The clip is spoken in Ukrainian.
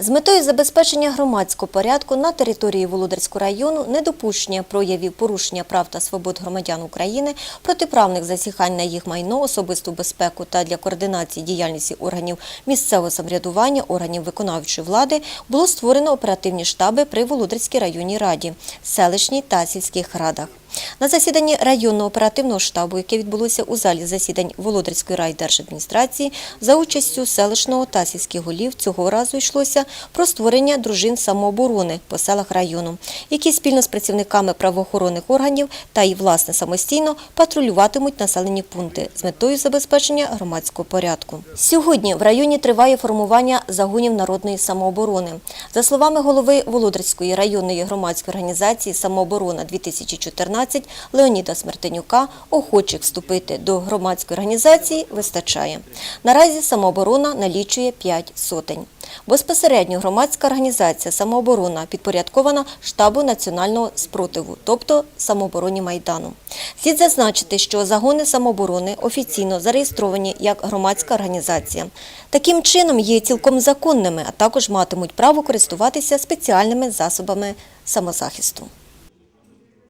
З метою забезпечення громадського порядку на території Володарського району, недопущення проявів порушення прав та свобод громадян України, протиправних засіхань на їх майно, особисту безпеку та для координації діяльності органів місцевого самоврядування, органів виконавчої влади було створено оперативні штаби при Володарській районній раді, селищній та сільських радах. На засіданні районного оперативного штабу, яке відбулося у залі засідань Володарської райдержадміністрації, за участю селищного та сільських голів цього разу йшлося про створення дружин самооборони по селах району, які спільно з працівниками правоохоронних органів та і власне самостійно патрулюватимуть населені пункти з метою забезпечення громадського порядку. Сьогодні в районі триває формування загонів народної самооборони. За словами голови Володарської районної громадської організації Самооборона 2014 Леоніда Смертенюка, охочих вступити до громадської організації вистачає. Наразі самооборона налічує 5 сотень. Безпосередньо громадська організація самооборона підпорядкована штабу національного спротиву, тобто самообороні Майдану. Слід зазначити, що загони самооборони офіційно зареєстровані як громадська організація. Таким чином є цілком законними, а також матимуть право користуватися спеціальними засобами самозахисту.